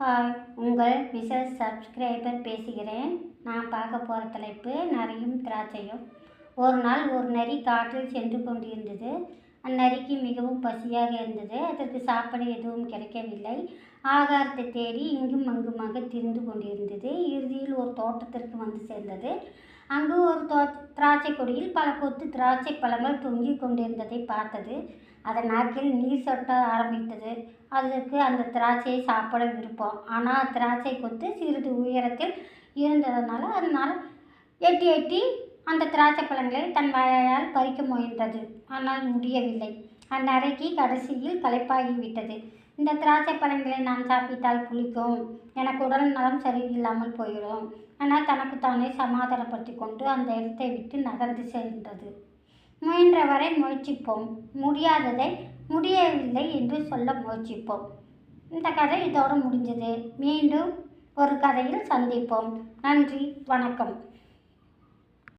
Hi உங்கள் versus subscriber பேசுகிறேன். நான் பார்க்க போகிற தலைப்பு நரியும் திராட்சையும். ஒரு நாள் ஒரு நரி காட்டில் சென்று கொண்டிருந்தது. அந்நரிக்கு மிகவும் பசியாக இருந்தது. அதற்கு சாப்பாடு எதுவும் கிடைக்கவில்லை. ஆகாரத்தை தேடி இங்கும் அங்குமாக திரிந்து கொண்டிருந்தது. இறுதியில் ஒரு தோட்டத்திற்கு வந்து சேர்ந்தது. அங்கு ஒரு தோ திராட்சை கொடியில் பல கொத்து திராட்சை பழங்கள் தொங்கிக் கொண்டிருந்ததை பார்த்தது. அதன் நாக்கில் நீர் சொட்ட ஆரம்பித்தது. அதற்கு அந்த திராட்சையை சாப்பிட விருப்பம். ஆனால் திராட்சை கொத்து சிறிது உயரத்தில் இருந்ததுனால அதனால் எட்டி எட்டி அந்த திராட்சை பழங்களை தன் வாயால் பறிக்க முயன்றது. ஆனால் முடியவில்லை. அந்நரைக்கு கடைசியில் களைப்பாகிவிட்டது இந்த திராட்சை பழங்களை நான் சாப்பிட்டால் புளிக்கும். எனக்கு உடல் நலம் சரியில்லாமல் போயிடும். ஆனால் தனக்கு தானே சமாதானப்படுத்தி கொண்டு அந்த இடத்தை விட்டு நகர்ந்து சென்றது. முயன்றவரை முயற்சிப்போம். முடியாததை முடியவில்லை என்று சொல்ல முயற்சிப்போம். இந்த கதை இதோடு முடிஞ்சது. மீண்டும் ஒரு கதையில் சந்திப்போம். நன்றி. வணக்கம்.